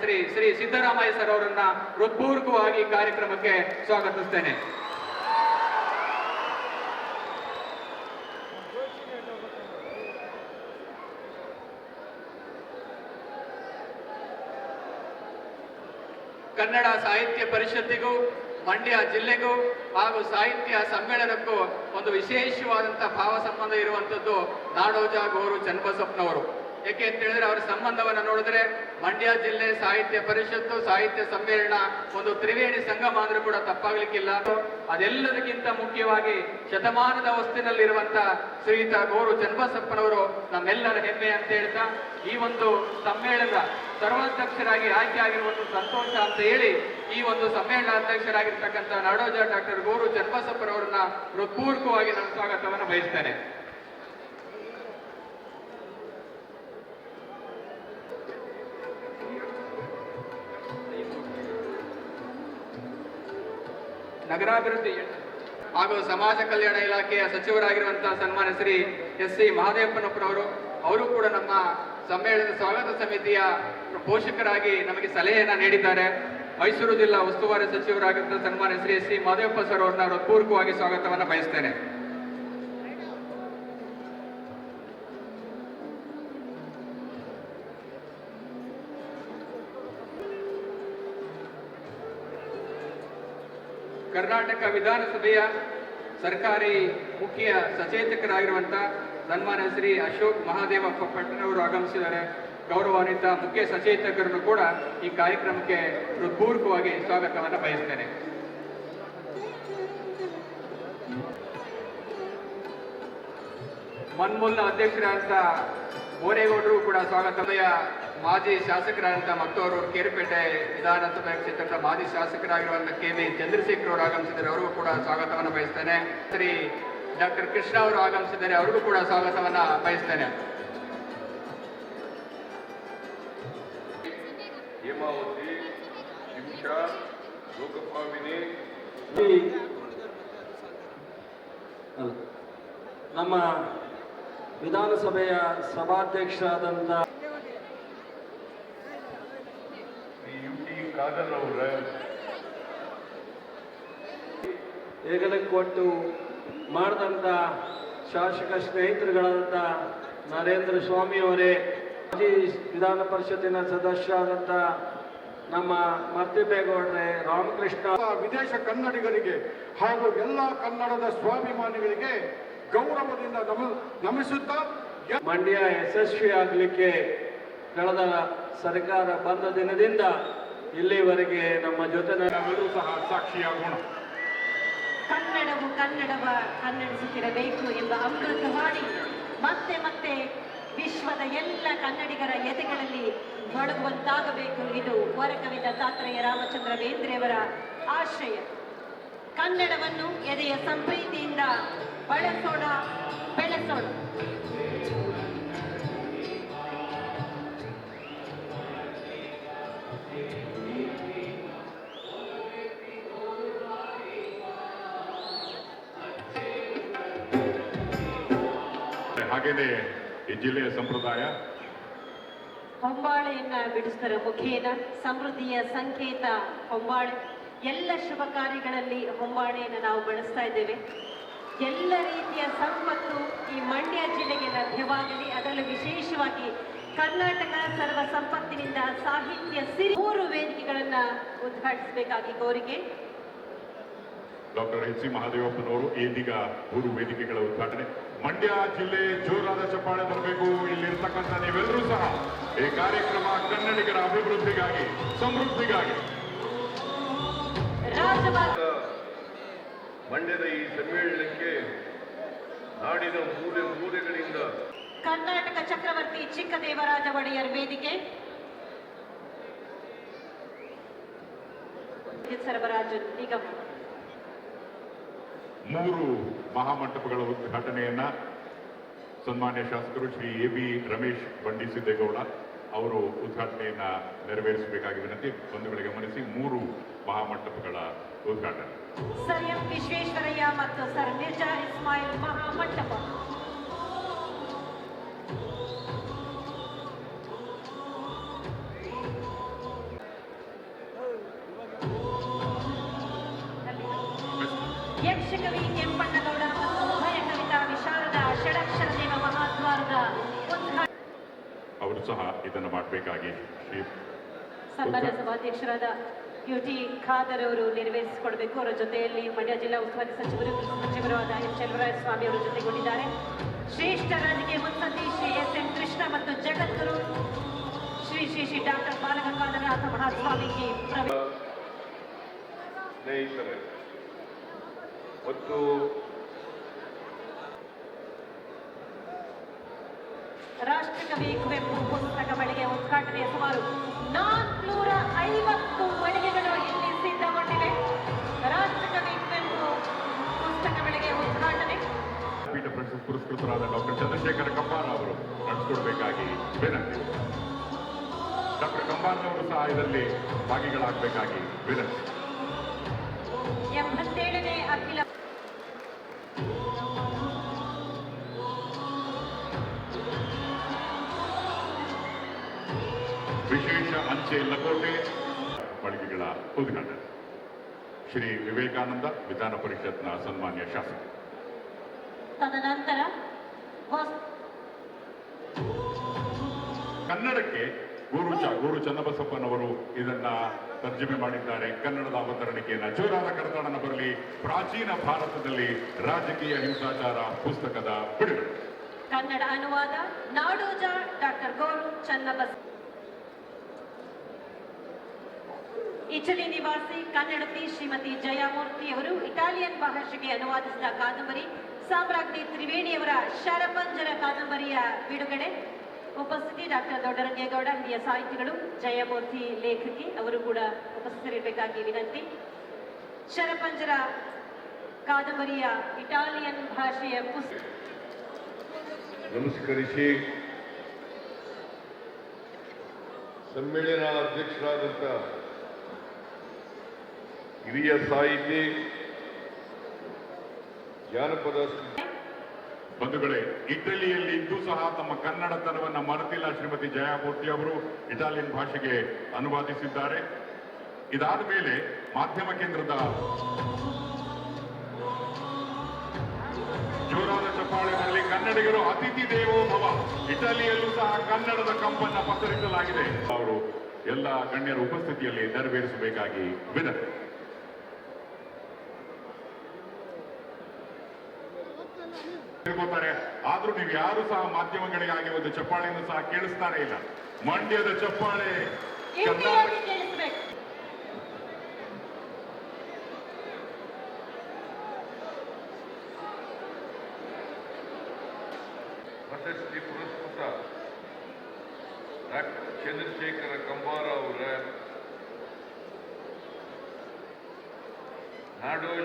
Shri Shri Siddaramaiah sir ಅವರನ್ನ ಹೃತ್ಪೂರ್ವಕವಾಗಿ ಕಾರ್ಯಕ್ರಮಕ್ಕೆ ಸ್ವಾಗತಿಸ್ತೇನೆ. ಕನ್ನಡ ಸಾಹಿತ್ಯ ಪರಿಷತ್ತಿಗೂ, ಮಂಡ್ಯ ಜಿಲ್ಲೆಗೂ ಹಾಗೂ ಸಾಹಿತ್ಯ ಸಮ್ಮೇಳನಕ್ಕೂ ಒಂದು ವಿಶೇಷವಾದಂತಹ ಭಾವ ಸಂಬಂಧ ಇರುವಂತದ್ದು ನಾಡೋಜ ಗೋರು ಚನ್ನಬಸಪ್ಪನವರು. ಯಾಕೆ ಅಂತ ಹೇಳಿದ್ರೆ ಅವರ ಸಂಬಂಧವನ್ನ ನೋಡಿದ್ರೆ ಮಂಡ್ಯ ಜಿಲ್ಲೆ ಸಾಹಿತ್ಯ ಪರಿಷತ್ತು, ಸಾಹಿತ್ಯ ಸಮ್ಮೇಳನ ಒಂದು ತ್ರಿವೇಣಿ ಸಂಗಮ ಅಂದ್ರೂ ಕೂಡ ತಪ್ಪಾಗ್ಲಿಕ್ಕಿಲ್ಲ. ಅದೆಲ್ಲದಕ್ಕಿಂತ ಮುಖ್ಯವಾಗಿ ಶತಮಾನದ ವಸ್ತಿನಲ್ಲಿರುವಂತ ಶ್ರೀಯುತ ಗೋರು ಚನ್ನಬಸಪ್ಪನವರು ನಮ್ಮೆಲ್ಲರ ಹೆಮ್ಮೆ ಅಂತ ಹೇಳ್ತಾ, ಈ ಒಂದು ಸಮ್ಮೇಳನದ ಸರ್ವಾಧ್ಯಕ್ಷರಾಗಿ ಆಯ್ಕೆ ಆಗಿರುವಂತ ಸಂತೋಷ ಅಂತ ಹೇಳಿ ಈ ಒಂದು ಸಮ್ಮೇಳನ ಅಧ್ಯಕ್ಷರಾಗಿರ್ತಕ್ಕಂಥ ನಾಡೋಜ ಡಾಕ್ಟರ್ ಗೋರು ಚನ್ನಬಸಪ್ಪನವರನ್ನ ಹೃತ್ಪೂರ್ವಕವಾಗಿ ನಾನು ಸ್ವಾಗತವನ್ನು ಬಯಸ್ತೇನೆ. ನಗರಾಭಿವೃದ್ಧಿ ಹಾಗೂ ಸಮಾಜ ಕಲ್ಯಾಣ ಇಲಾಖೆಯ ಸಚಿವರಾಗಿರುವಂತಹ ಸನ್ಮಾನ ಶ್ರೀ ಎಸ್ ಸಿ ಮಹದೇವಪ್ಪನಪ್ಪನವರು, ಅವರು ಕೂಡ ನಮ್ಮ ಸಮ್ಮೇಳನದ ಸ್ವಾಗತ ಸಮಿತಿಯ ಪೋಷಕರಾಗಿ ನಮಗೆ ಸಲಹೆಯನ್ನ ನೀಡಿದ್ದಾರೆ. ಮೈಸೂರು ಜಿಲ್ಲಾ ಉಸ್ತುವಾರಿ ಸಚಿವರಾಗಿದ್ದ ಸನ್ಮಾನ Shri S C Mahadevappa sir ಅವ್ರನ್ನ ಹೃತ್ಪೂರ್ವಕವಾಗಿ ಸ್ವಾಗತವನ್ನು ಬಯಸ್ತೇನೆ. ಕರ್ನಾಟಕ ವಿಧಾನಸಭೆಯ ಸರ್ಕಾರಿ ಮುಖ್ಯ ಸಚೇತಕರಾಗಿರುವಂತ ಸನ್ಮಾನ ಶ್ರೀ ಅಶೋಕ್ ಮಹಾದೇವ ಪಟ್ಟಣವರು ಆಗಮಿಸಿದ್ದಾರೆ. ಗೌರವಾನ್ವಿತ ಮುಖ್ಯ ಸಚೇತಕರನ್ನು ಕೂಡ ಈ ಕಾರ್ಯಕ್ರಮಕ್ಕೆ ಹೃತ್ಪೂರ್ವಕವಾಗಿ ಸ್ವಾಗತವನ್ನು ಬಯಸ್ತೇನೆ. ಮನ್ಮೂಲ್ನ ಅಧ್ಯಕ್ಷರಾದಂಥ ಬೋರೇಗೌಡರು ಕೂಡ ಸ್ವಾಗತಮಯ ಮಾಜಿ ಶಾಸಕರಾದಂಥ ಮತ್ತವರು ಕೇರಿಪೇಟೆ ವಿಧಾನಸಭಾ ಕ್ಷೇತ್ರದ ಮಾಜಿ ಶಾಸಕರಾಗಿರುವಂಥ ಕೆ ವಿ ಚಂದ್ರಶೇಖರ್ ಅವರು ಆಗಮಿಸಿದ್ದಾರೆ. ಅವರಿಗೂ ಕೂಡ ಸ್ವಾಗತವನ್ನು ಬಯಸ್ತೇನೆ. ಶ್ರೀ ಡಾಕ್ಟರ್ ಕೃಷ್ಣ ಅವರು ಆಗಮಿಸಿದ್ದಾರೆ. ಅವರಿಗೂ ಕೂಡ ಸ್ವಾಗತವನ್ನು ಬಯಸ್ತೇನೆ. ಹೇಮಾವತಿ ಲೋಕಪಾವಿನಿ. ನಮ್ಮ ವಿಧಾನಸಭೆಯ ಸಭಾಧ್ಯಕ್ಷರಾದಂಥ ಅವರ ಹೆಗಲಕ್ಕೆ ಕೊಟ್ಟು ಮಾಡಿದಂಥ ಶಾಸಕ ಸ್ನೇಹಿತರುಗಳಾದಂಥ ನರೇಂದ್ರ ಸ್ವಾಮಿಯವರೇ ಮಾಜಿ ವಿಧಾನ ಪರಿಷತ್ತಿನ ಸದಸ್ಯರಾದಂಥ ನಮ್ಮ ಮರ್ತಿಬೇಗೌಡ್ರೆ ರಾಮಕೃಷ್ಣ. ವಿದೇಶ ಕನ್ನಡಿಗರಿಗೆ ಹಾಗೂ ಎಲ್ಲ ಕನ್ನಡದ ಸ್ವಾಭಿಮಾನಿಗಳಿಗೆ ಗೌರವದಿಂದ ನಮ ನಮಿಸುತ್ತಾ ಮಂಡ್ಯ ಯಶಸ್ವಿ ಆಗಲಿಕ್ಕೆ ಕಳೆದ ಸರ್ಕಾರ ಬಂದ ದಿನದಿಂದ ಇಲ್ಲಿವರೆಗೆ ನಮ್ಮ ಜೊತೆ ನಾವೆಲ್ಲರೂ ಸಹ ಸಾಕ್ಷಿಯಾಗೋಣ. ಕನ್ನಡವು ಕನ್ನಡವ ಕನ್ನಡಿಸುತ್ತಿರಬೇಕು ಎಂಬ ಮಾಡಿ ಮತ್ತೆ ಮತ್ತೆ ವಿಶ್ವದ ಎಲ್ಲ ಕನ್ನಡಿಗರ ಎದೆಗಳಲ್ಲಿ ಮೊಳಗುವಂತಾಗಬೇಕು. ಇದು ವರಕವಿದ ತಾತ್ರೆಯ ರಾಮಚಂದ್ರ ಬೇಂದ್ರೆಯವರ ಆಶಯ ಕನ್ನಡವನ್ನು ಎದೆಯ ಸಂಪ್ರೀತಿಯಿಂದ ಬಳಸೋಣ ಬೆಳೆಸೋಣ. ಹಾಗೇನೆ ಈ ಜಿಲ್ಲೆಯ ಸಂಪ್ರದಾಯ. ಹೊಂಬಾಳೆಯನ್ನ ಬಿಡಿಸುವುದರ ಮುಖೇನ ಸಮೃದ್ಧಿಯ ಸಂಕೇತ ಹೊಂಬಾಳೆ. ಎಲ್ಲ ಶುಭ ಕಾರ್ಯಗಳಲ್ಲಿ ಹೊಂಬಾಣೆಯನ್ನು ನಾವು ಬಳಸ್ತಾ ಇದ್ದೇವೆ. ಎಲ್ಲ ರೀತಿಯ ಸಂಪತ್ತು ಈ ಮಂಡ್ಯ ಜಿಲ್ಲೆಗೆ ಲಭ್ಯವಾಗಲಿ, ಅದರಲ್ಲೂ ವಿಶೇಷವಾಗಿ ಕರ್ನಾಟಕ ಸರ್ವ ಸಂಪತ್ತಿನಿಂದ ಸಾಹಿತ್ಯ ಸಿರಿ ಮೂರು ವೇದಿಕೆಗಳನ್ನು ಉದ್ಘಾಟಿಸಬೇಕಾಗಿ ಕೋರಿಕೆ. ಡಾಕ್ಟರ್ ಎಚ್ ಸಿ ಮಹಾದೇವಪ್ಪನವರು ಇದೀಗ ಮೂರು ವೇದಿಕೆಗಳ ಉದ್ಘಾಟನೆ. ಮಂಡ್ಯ ಜಿಲ್ಲೆ ಜೋರಾದ ಚಪ್ಪಾಳೆ ಬರಬೇಕು. ಇಲ್ಲಿರ್ತಕ್ಕಂಥ ನೀವೆಲ್ಲರೂ ಸಹ ಈ ಕಾರ್ಯಕ್ರಮ ಕನ್ನಡಿಗರ ಅಭಿವೃದ್ಧಿಗಾಗಿ, ಸಮೃದ್ಧಿಗಾಗಿ ಮಂಡ್ಯದ ಈ ಸಮ್ಮೇಳನಕ್ಕೆ ನಾಡಿನ ಮೂಲೆ ಮೂಲೆಗಳಿಂದ ಕರ್ನಾಟಕ ಚಕ್ರವರ್ತಿ ಚಿಕ್ಕದೇವರಾಜ ಒಡೆಯರ್ ವೇದಿಕೆ. ಸರಬರಾಜ ನಿಗಮ. ಮೂರು ಮಹಾಮಂಟಪಗಳ ಉದ್ಘಾಟನೆಯನ್ನ ಸನ್ಮಾನ್ಯ ಶಾಸಕರು ಶ್ರೀ ಎ ಬಿ ರಮೇಶ್ ಬಂಡಿಸಿದ್ದೇಗೌಡ ಅವರು ಉದ್ಘಾಟನೆಯನ್ನು ನೆರವೇರಿಸಬೇಕಾಗಿ ವಿನಂತಿ, ಬಂಧುಗಳಿಗೆ ಗಮನಿಸಿ ಮೂರು ಮಹಾಮಂಟಪಗಳ ಉದ್ಘಾಟನೆ. ಸರ್ ಎಂ ವಿಶ್ವೇಶ್ವರಯ್ಯ ಮತ್ತು ಸರ್ ಮಿರ್ಜಾ ಇಸ್ಮಾಯಿಲ್ ಮಹಾಮಂಟಪ. ಯಕ್ಷಕವಿ ಎಂಬ ಸಹ ಇದನ್ನು ಮಾಡಬೇಕಾಗಿ ಶ್ರೀ ಸನ್ಮಾನ್ಯ ಸಭಾಧ್ಯಕ್ಷರಾದ ಯು ಟಿ ಖಾದರ್ ಅವರು ನೆರವೇರಿಸಿಕೊಡಬೇಕು. ಅವರ ಜೊತೆಯಲ್ಲಿ ಮಂಡ್ಯ ಜಿಲ್ಲಾ ಉಸ್ತುವಾರಿ ಸಚಿವರು ಕೃಷಿ ಸಚಿವರು ಆದ ಎಂ ಚಲುವರಾಯ ಸ್ವಾಮಿ ಅವರು ಜೊತೆಗೊಂಡಿದ್ದಾರೆ. ಶ್ರೇಷ್ಠ ರಾಜಕೀಯ ಮುತ್ಸದ್ದಿ ಶ್ರೀ ಎಸ್ ಎಂ ಕೃಷ್ಣ ಮತ್ತು ಜಗದ್ಗುರು ಶ್ರೀ ಶ್ರೀ ಶ್ರೀ ಡಾಕ್ಟರ್ ಬಾಲಗಂಗಾಧರನಾಥ ಮಹಾಸ್ವಾಮೀಜಿ ಪ್ರವೇಶ ಸ್ನೇಹಿತರೆ ಮತ್ತು ಕುವೆಂಪು ಪುಸ್ತಕ ಮಳಿಗೆ ಉದ್ಘಾಟನೆಯ ಸುಮಾರು ನಾಲ್ಕುನೂರ ಐವತ್ತು ಮಳಿಗೆಗಳು ಇಲ್ಲಿ ಸಿದ್ಧಗೊಂಡಿವೆ. ರಾಷ್ಟ್ರಕವಿ ಕುವೆಂಪು ಪುಸ್ತಕ ಮಳಿಗೆ ಉದ್ಘಾಟನೆ. ಪುರಸ್ಕೃತರಾದ ಡಾಕ್ಟರ್ ಚಂದ್ರಶೇಖರ ಕಂಬಾರ ಅವರು ನಡೆಸಿಕೊಡ್ಬೇಕಾಗಿ ವಿನಂತಿ. ಡಾಕ್ಟರ್ ಕಂಬಾರನವರು ಸಹ ಇದರಲ್ಲಿ ಭಾಗಿಗಳಾಗಬೇಕಾಗಿ ವಿನಂತಿ. ಅಂಚೆ ಲಕೋಟೆ ಮಳಿಗೆಗಳ ಉದ್ಘಾಟನೆ. ಶ್ರೀ ವಿವೇಕಾನಂದ ವಿಧಾನ ಪರಿಷತ್ನ ಸನ್ಮಾನ್ಯ ಶಾಸಕ. ತದನಂತರ ಕನ್ನಡಕ್ಕೆ ಗುರು ಗುರು ಚನ್ನಬಸಪ್ಪನವರು ಇದನ್ನ ತರ್ಜಮೆ ಮಾಡಿದ್ದಾರೆ. ಕನ್ನಡದ ಅವತರಣಿಕೆಯನ್ನ ಜೋರಾದ ಕರತಾಡನ ಬರಲಿ. ಪ್ರಾಚೀನ ಭಾರತದಲ್ಲಿ ರಾಜಕೀಯ ಹಿಂಸಾಚಾರ ಪುಸ್ತಕದ ಬಿಡುಗಡೆ. ಕನ್ನಡ ಅನುವಾದ ನಾಡೋಜ ಡಾಕ್ಟರ್ ಗೋರು ಚನ್ನಬಸ ಇಟಲಿ ನಿವಾಸಿ, ಕನ್ನಡತಿ ಶ್ರೀಮತಿ ಜಯಮೂರ್ತಿ ಅವರು ಇಟಾಲಿಯನ್ ಭಾಷೆಗೆ ಅನುವಾದಿಸಿದ ಕಾದಂಬರಿ, ಸಾಮ್ರಾಜ್ಞಿ ತ್ರಿವೇಣಿಯವರ ಶರಪಂಜರ ಕಾದಂಬರಿಯ ಬಿಡುಗಡೆ. ಉಪಸ್ಥಿತಿ ಡಾಕ್ಟರ್ ದೊಡ್ಡರಂಗೇಗೌಡ, ಹಿರಿಯ ಸಾಹಿತಿಗಳು, ಜಯಮೂರ್ತಿ ಲೇಖಕಿ, ಅವರು ಕೂಡ ಉಪಸ್ಥಿತರಿರಬೇಕಾಗಿ ವಿನಂತಿ. ಶರಪಂಜರ ಕಾದಂಬರಿಯ ಇಟಾಲಿಯನ್ ಭಾಷೆಯ ಪುಸ್ತಕ ನಮಸ್ಕರಿಸಿ. ಸಮ್ಮೇಳನ ಅಧ್ಯಕ್ಷರಾದಂಥ ಹಿರಿಯ ಸಾಹಿತಿ, ಜಾನಪದ ಬಂಧುಗಳೇ, ಇಟಲಿಯಲ್ಲಿ ಇದ್ದು ಸಹ ತಮ್ಮ ಕನ್ನಡತನವನ್ನು ಮರೆತಿಲ್ಲ ಶ್ರೀಮತಿ ಜಯಾಮೂರ್ತಿ ಅವರು. ಇಟಾಲಿಯನ್ ಭಾಷೆಗೆ ಅನುವಾದಿಸಿದ್ದಾರೆ. ಇದಾದ ಮೇಲೆ ಮಾಧ್ಯಮ ಕೇಂದ್ರದ ಜೋರಾದ ಚಪ್ಪಾಳೆಗಳಲ್ಲಿ ಕನ್ನಡಿಗರು ಅತಿಥಿ ದೇವೋ ಭವ ಇಟಲಿಯಲ್ಲೂ ಸಹ ಕನ್ನಡದ ಕಂಪನ್ನ ಪಸರಿಸಲಾಗಿದೆ. ಅವರು ಎಲ್ಲ ಗಣ್ಯರ ಉಪಸ್ಥಿತಿಯಲ್ಲಿ ನೆರವೇರಿಸಬೇಕಾಗಿ ವಿನಂತಿ. ತಿಳ್ಕೊತಾರೆ ಆದ್ರೂ ನೀವು ಯಾರು ಸಹ ಮಾಧ್ಯಮಗಳಿಗಾಗಿ ಒಂದು ಚಪ್ಪಾಳೆಯನ್ನು ಸಹ ಕೇಳಿಸ್ತಾನೆ ಇಲ್ಲ. ಮಂಡ್ಯದ ಚಪ್ಪಾಳೆ ಪ್ರಶಸ್ತಿ ಪುರಸ್ಕೃತ ಡಾಕ್ಟರ್ ಚಂದ್ರಶೇಖರ ಕಂಬಾರ ಅವರ. ನಾಡೋಜ